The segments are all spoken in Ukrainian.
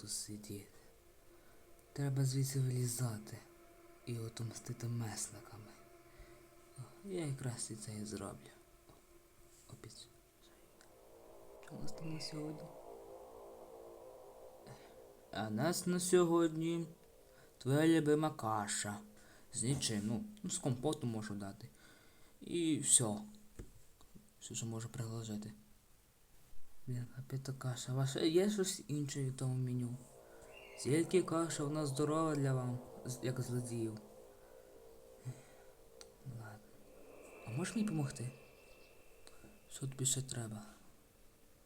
тут сидіти. Треба звідси вилізати і отомстити месниками. Я якраз і це і зроблю. Опіч. Що у нас там на сьогодні? А нас на сьогодні твоя любима каша. З нічим, ну, ну з компотом можу дати. І все. Що ж можу приложити. Блін, опять каша. Ваша є щось інше в тому меню? Тільки каша, вона здорова для вам, як злодіїв. Ладно. А можеш мені допомогти? Що тобі ще треба?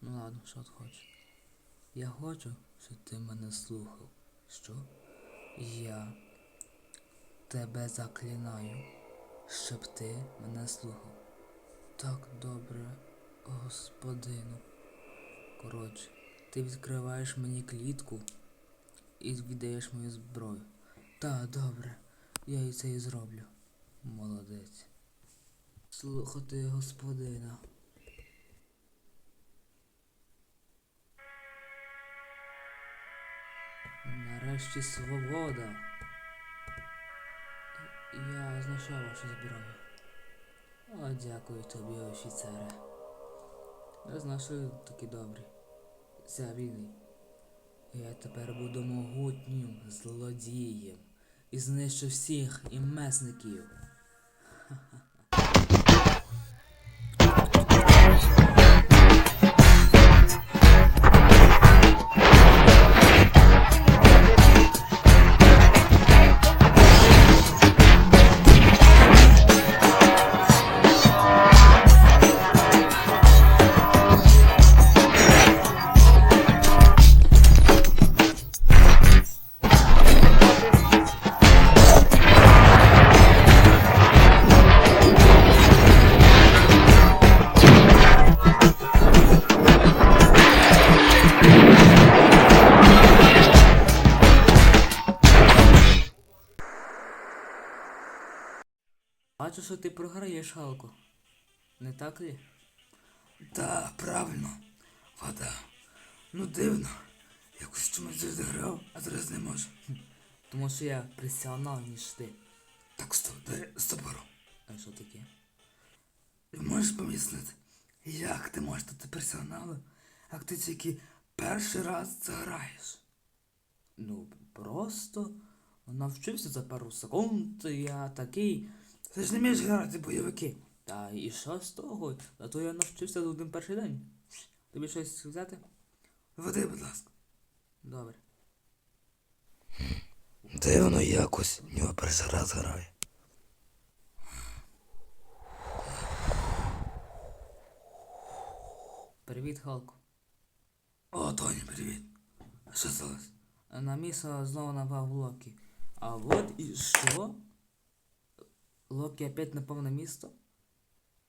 Ну ладно, що ти хочеш? Я хочу, щоб ти мене слухав. Що? Я тебе заклинаю, щоб ти мене слухав. Так добре, господину. Коротше, ти відкриваєш мені клітку і віддаєш мою зброю. Та, добре, я і це і зроблю. Молодець. Слухати господина. Нарешті свобода. Я знайшов вашу зброю. О, дякую тобі, офіцере. Я знав, що ви такі добрі. Завільний. Я тепер буду могутнім злодієм і знищу всіх і месників. Бачу, що ти програєш, Халко. Не так ли? Та, правильно. Вода. Ну дивно. Якось чомусь завжди а зараз не можу. Тому що я професіонал, ніж ти. Так стоп, дай стопору. А що таке? Можеш помислити, як ти можеш стати персоналом, як ти тільки перший раз це граєш? Ну, просто навчився за пару секунд, я такий. Ти ж не вмієш грати бойовики. Та і що з того? Зато я навчився за один перший день. Тобі щось взяти? Води, будь ласка. Добре. Дивно якось, в нього перший раз грає. Привіт, Халко. О, Тоні, привіт. А що сталося? На місто знову напав Локі. А от і що? Локі опять напав на місто?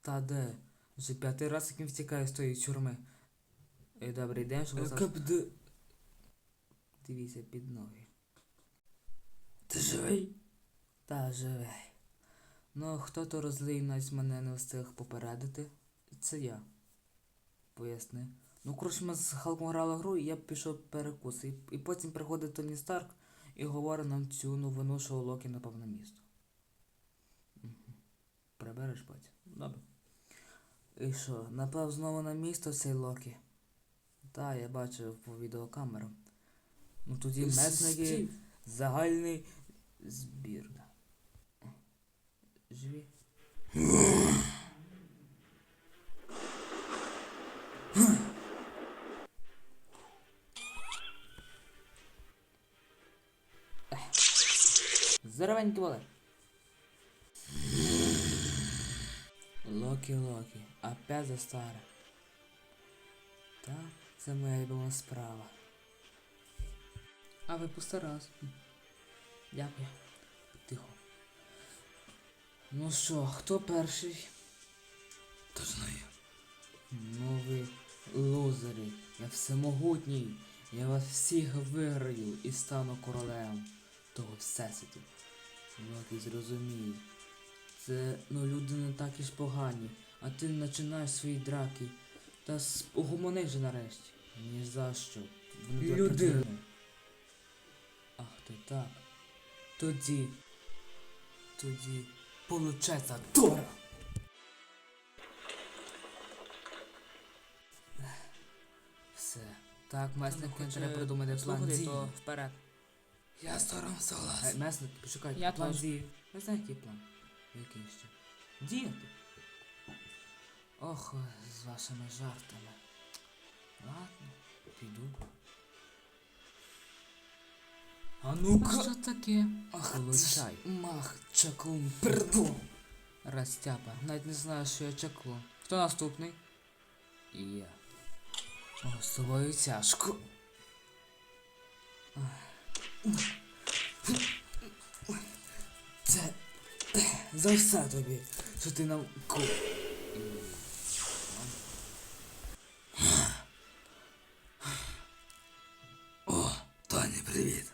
Та де? Вже п'ятий раз, як він втікає з тої тюрми. Е, Добрий день, що ви за... Капде. Дивіться під ноги. Ти живий? Та живий. Ну, хто то розлий навіть мене не встиг попередити. Це я. Поясни. Ну, коротше, ми з Халком грали гру, і я пішов перекус. І, і потім приходить Тоні Старк і говорить нам цю новину, що Локі напав на місто. Прибереш, батя? Добре. І що, напав знову на місто цей Локі? Та, я бачив по відеокамерам. Ну тоді месники загальний збір. Живі? Здоровенькі були. Локі, Локі, опять за старе. Так, це моя любима справа. А ви постарались. Дякую. Тихо. Ну що, хто перший? То знаю. Ну ви лузери, я всемогутній. Я вас всіх виграю і стану королем того всесвіту. Локі зрозумій. Це ну люди не так і ж погані, а ти починаєш свої драки. Та с- угомони же нарешті. Ні за що. Вони тебе Люди. прикинуть. ти, так. Тоді. Тоді. Получається Тора. Все. Так, месник треба придумати план дій. то вперед. Я Е, согласен. Месник, почекай, Я план дій. Не знаю, який план. Який ще? Діяти. Ох, з вашими жартами. Ладно, піду. А ну-ка! Що таке? Ах, Получай. Мах, чаклун, пердун. Растяпа, навіть не знаю, що я чекло. Хто наступний? Я. О, з тобою тяжко. Це за все тобі, що ти нам ку. О, Тоні, привіт.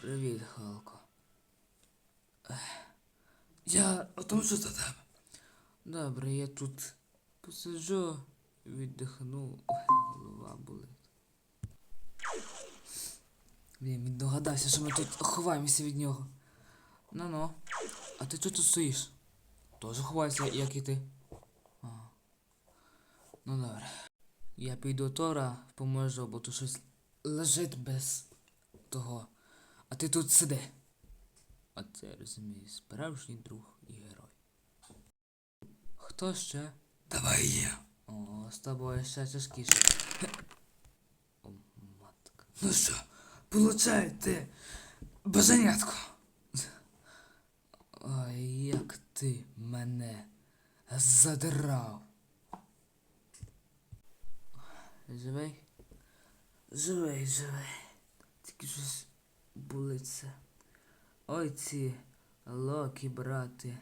Привіт, Халко. Я отомщу за тебе. Добре, я тут посиджу, віддихну. Голова болить. Блін, він догадався, що ми тут ховаємося від нього. Ну-ну. А ти тут стоїш? Тоже ховайся, як і ти. А. Ну добре. Я піду Тора поможу, бо тут щось лежить без того. А ти тут сиди. Оце я розумію, справжній друг і герой. Хто ще? Давай є. О, з тобою ще тяжкіше. О, матка. Ну що, получай ти бажанятко. Ой, як ти мене задрав. Живий? Живий, живий. Тільки щось булиться. Ой, ці локі, брати.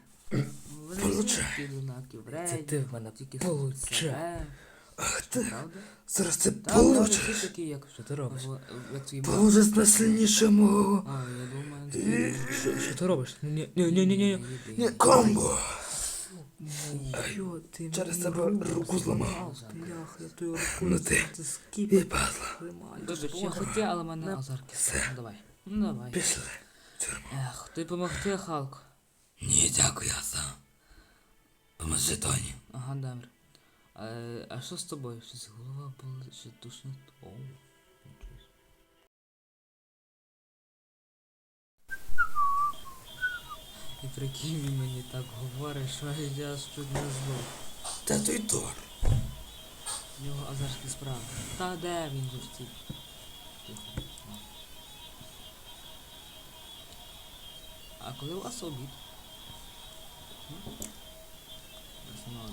Вони Получай. Це ти в мене тільки получай. Ах ти, Правда? зараз ти Та, всі получиш. такі, як Що ти робиш? в- як твій брат. Получиш найсильніше мого. А, я думаю, ти Що, що ти робиш? Ні, ні, ні, ні, ні. Ні, комбо. Що ти Через мені тебе руку зламав. Блях, я тою рукою Ну ти. ти І скіп падла. Добре, я хотів, але мене азарки. Все. Ну давай. Ну давай. Пішли. Ех, ти помогти, Халк. Ні, дякую, я сам. Поможи Тоні. Ага, добре. А, а що з тобою? Щось голова болить, чи тушнить? О, нічого. І прикинь він мені так говорить, що я чуть не знов. Де той Тор? В нього азарські справи. Та де він же? Тихо. А коли у вас обід? Нас мало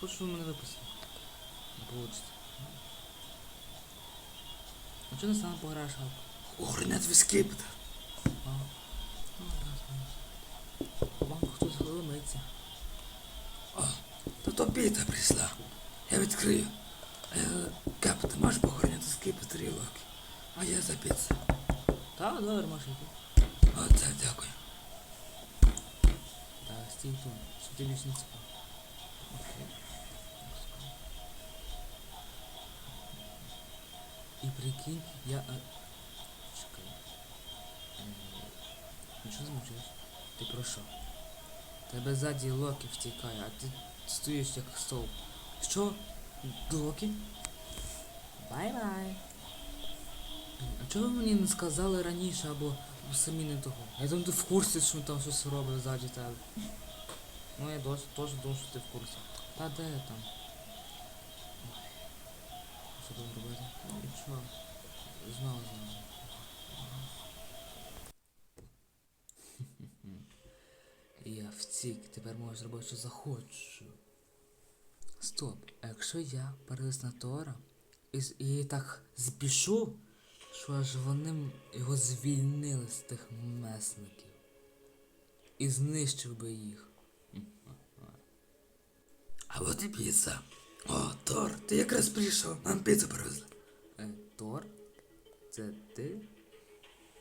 Хочу, щоб мене випустили. Не получится. А чого не сам пограєш, Галко? Охоронять весь скипетр. А. Ну, раз, раз. У банку хтось глимиться. Та то Піта прийшла. Я відкрию. Кап, ти можеш похороняти скипетр і локи? А я за піцу. Так, добре, можеш йти. Оце, дякую. Так, стій тут, що ти цікаво. Окей. І прикинь, я... А... Чекай. Е, Ну що змучуєш? Ти про що? Тебе ззаді Локі втікає, а ти стоїш як стовп. Що? Локі? Бай-бай. А чого ви мені не сказали раніше або самі не того? Я думаю, ти в курсі, що там щось робить ззаді тебе. Ну я теж думав, що ти в курсі. Та де я там? Що там робити? Ну нічого. Знову знову. Я втік, тепер можу зробити, що захочу. Стоп, а якщо я переліз на Тора і, і так збішу, що аж вони його звільнили з тих месників. І знищив би їх. А от і піца. О, Тор, ти якраз прийшов. Нам піцу привезли. Е, Тор? Це ти?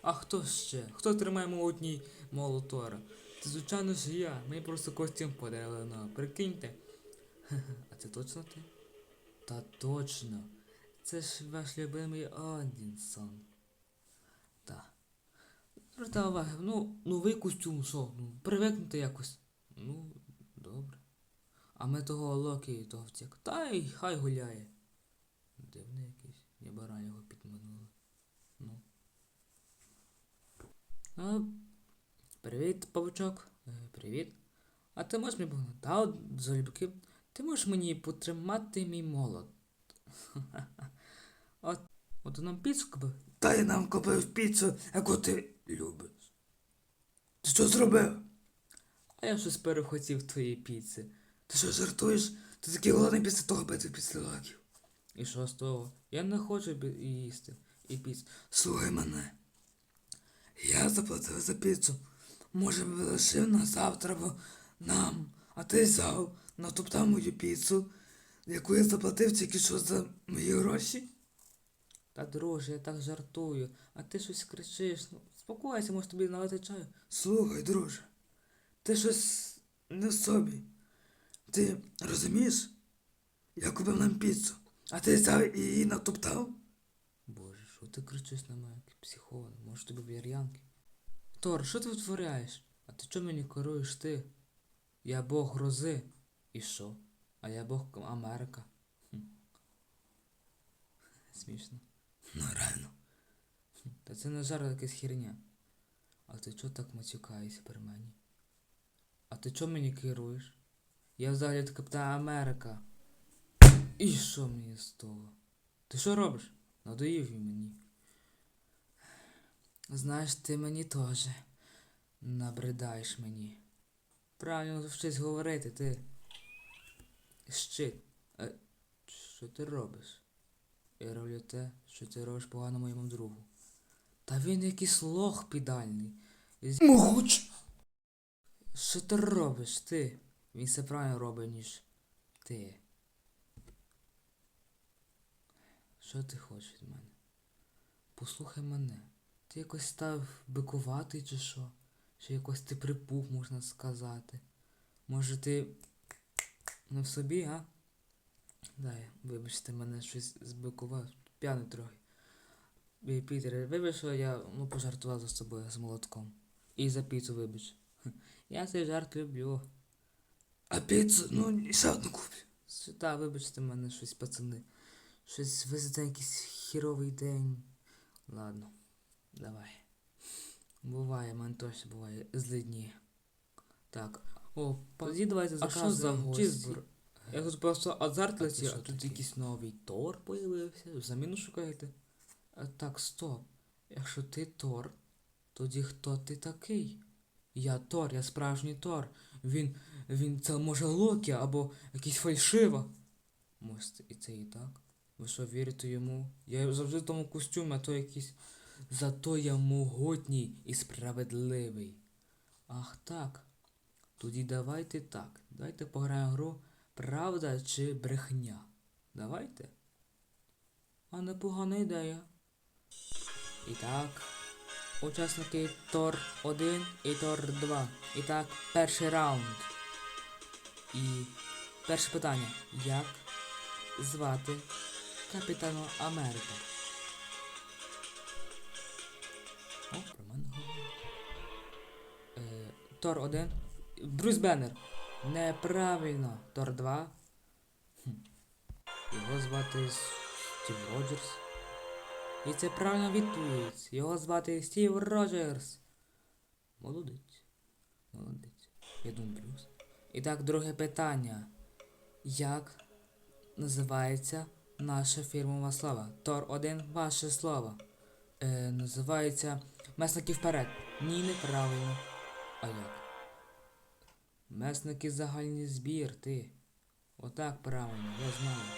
А хто ще? Хто тримає молодній молу Тора? Це звичайно ж я. Мені просто костюм подарили на. Прикиньте. А це точно ти? Та точно. Це ж ваш любимий Одінсон. Та. Звертай уваги, ну, новий костюм, що? Ну, привикнути якось. Ну. А ми того Локі, того втік. Та й хай гуляє. Дивний якийсь. Я бара його підманула. Ну. А, привіт, павучок. Е, привіт. А ти можеш мені погнати? Та от залюбки. Ти можеш мені потримати мій молот. От, от нам піцу купив. Та й нам купив піцу, яку ти любиш. Ти що зробив? А я щось перехотів твоєї піци. Ти що жартуєш? Ти такий голодний після того бити після лаків. І що з того? Я не хочу їсти. І піцу. Слухай мене. Я заплатив за піцу. Може, б лишив на завтра бо нам, а ти взяв, натоптав мою піцу, яку я заплатив тільки що за мої гроші. Та друже, я так жартую, а ти щось кричиш. Ну, спокойся, може тобі налити чаю. Слухай, друже, ти щось не в собі. Ти розумієш? Я купив нам піцу, а ти взяв і її натоптав? Боже, що ти кричиш на мене, психований? Може тобі вір'янки? Тор, що ти витворяєш? А ти чого мені керуєш ти? Я Бог грози. І що? А я Бог Америка. Хм. Смішно. Ну, реально. Хм. Та це не жарт якась херня. А ти чого так матюкаєшся при мені? А ти чого мені керуєш? Я взагалі капітан Америка. І що мені з того? Ти що робиш? Надоїв він мені. Знаєш, ти мені теж набридаєш мені. Правильно щось говорити, ти. Щит. Е, що ти робиш? Я роблю те, що ти робиш погано моєму другу. Та він якийсь лох підальний. Могуч! Що ти робиш, ти? Він все правильно робить, ніж ти. Що ти хочеш від мене? Послухай мене. Ти якось став бикуватий чи що? Чи якось ти припух, можна сказати. Може ти не в собі, а? Дай, вибачте, мене щось збикував. П'яний трохи. Е, Пітер, вибач, що я ну, пожартував за собою з молотком. І за піцу вибач. Я цей жарт люблю. А піцу, ну, куплю. Що, Та, вибачте мене щось, пацани. Щось везете якийсь хіровий день. Ладно, давай. Буває, мене точно буває злі дні. Так. О, тоді давайте а що за гості? чизбур. Я тут просто азарт летів, а тут якийсь новий Тор появився. Заміну шукаєте? А, так, стоп. Якщо ти Тор, тоді хто ти такий? Я Тор, я справжній Тор. Він. він це може Локі або якийсь фальшива. Може, і це і так. Ви що вірите йому? Я завжди в тому костюмі, а то якийсь. Зато я могутній і справедливий. Ах так. Тоді давайте так. Давайте пограємо гру Правда чи брехня. Давайте. А непогана ідея. І так. Учасники Тор 1 і Тор 2. І так, перший раунд. І перше питання. Як звати Капітана Америка? О, про мене. Е, Тор 1. Брюс Беннер. Неправильно. Тор 2. Хм. Його звати Стів Роджерс. І це правильна відповідь. Його звати Стів Роджерс. Молодець. Молодець. Я думаю, плюс. І так, друге питання. Як називається наша фірмова слава? Тор 1 ваше слово. Е, називається Месники вперед. Ні, неправильно. А як? Месники загальний збір, ти. Отак правильно, я знаю.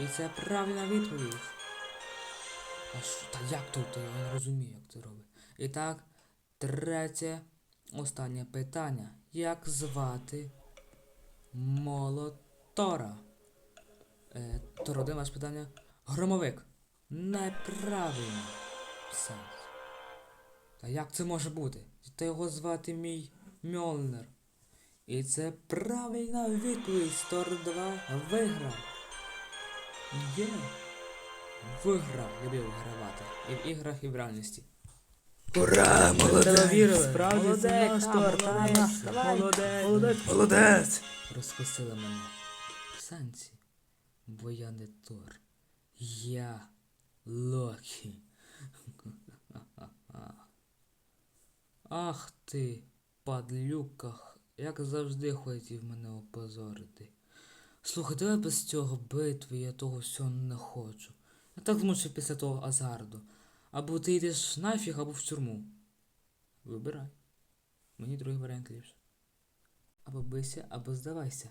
І це правильна відповідь. А що, та як тут? Я не розумію, як це робить. І так, третє, останнє питання. Як звати молотора? Е, Тор один ваше питання. Громовик. Неправильно. Сенс. Та як це може бути? Та його звати мій Мьолнер. І це правильна відповідь. Тор 2 виграв. Я виграв, любив вигравати. І в іграх, і в реальності. Ура, молодець! Справді це наш. Молодець. Молодець. Молодець! Розкусили мене. В сенсі. Бо я не Тор. Я Локі. Ах ти, падлюках, як завжди хотів мене опозорити. Слухай, давай без цього битви, я того всього не хочу. Так змучив після того азарду. Або ти йдеш нафіг, або в тюрму. Вибирай. Мені другий варіант ліпше. Або бийся, або здавайся.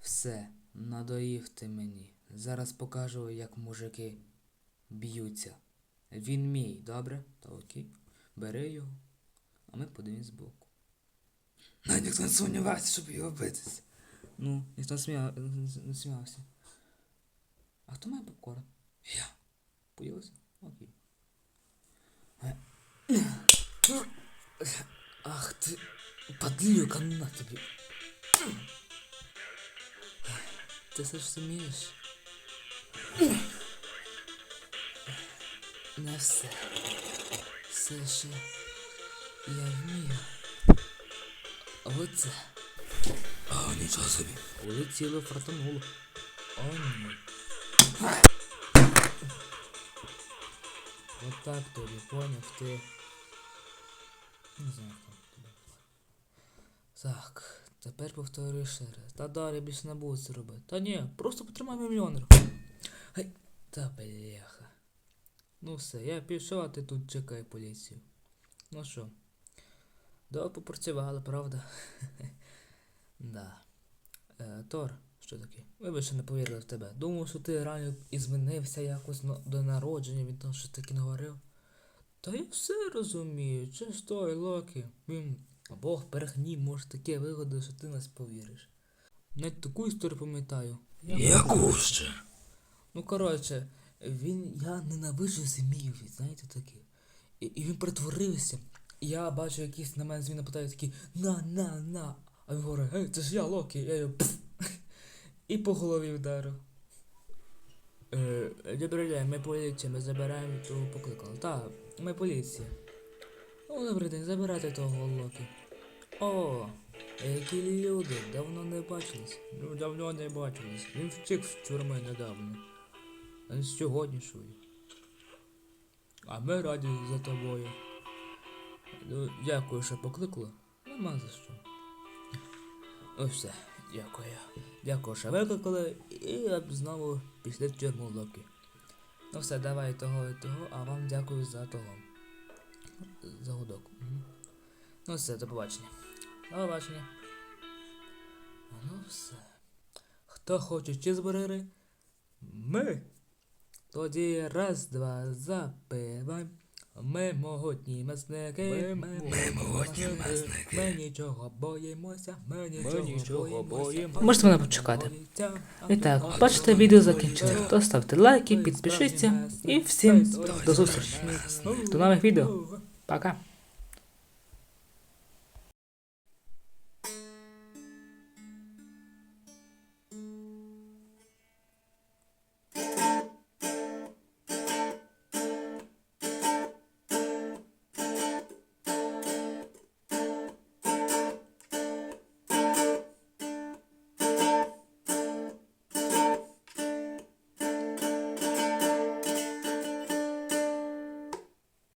Все, надоїв ти мені. Зараз покажу, як мужики б'ються. Він мій, добре? Та окей. Бери його, а ми подивимось збоку. Навіть ніхто не сумнівається, щоб його битись. Ну, ніхто не сміявся. А хто має попкорн? Я. Поїлося? Окей. Е. Ах ти, падлюка, на тобі. Ти все ж сумієш? Не все. Все ще я вмію. Оце. О, нічого собі. Улетіло, фартануло. О, ні. Отак тобі, поняв, ти. Не знаю, хто тебе. Так, тепер повторюю ще раз. Та далі більше не буду це робити. Та ні, просто потримай мільйонер. Гай, та бляха. Ну все, я пішов, а ти тут чекай поліцію. Ну що? Да, попрацювали, правда? да. Е, Тор, що таке? Вибач, що не повірили в тебе. Думав, що ти реально і змінився якось до народження, він там щось таке наговорив. Та я все розумію, чи ж той Локі. Він Бог перегнів, може таке вигоди, що ти нас повіриш. Навіть таку історію пам'ятаю. Яку ще? Ну, коротше, він. Я ненавиджу зміїв, знаєте таке. І, і він притворився. І я бачу якісь на мене зміни питають такі на, на, на. А він говорить, гей, це ж я Локі, я його пф. І по голові вдарив. Е, добрий ми поліція, ми забираємо того покликали. Так, ми поліція. О, добрий день, забирайте того Локі. О, які люди, давно не бачились. Ну, давно не бачились. Він втік з тюрми недавно. А з сьогоднішньої. А ми раді за тобою. Ну, дякую, що покликала. Нема за що. Ось все, дякую. Дякую, що викликали, і знову пішли в тюрму Локі. Ну все, давай того і того, а вам дякую за того. За гудок. Мгм. Ну все, до побачення. До побачення. Ну все. Хто хоче чизбургери? Ми. Тоді раз, два, запивай. Ми могутні месники, ми, могутні месники. Ми нічого боїмося, ми нічого, боїмося. Можете мене почекати. І так, бачите, відео закінчили. То ставте лайки, підпишіться і всім до зустрічі. До нових відео. Пока.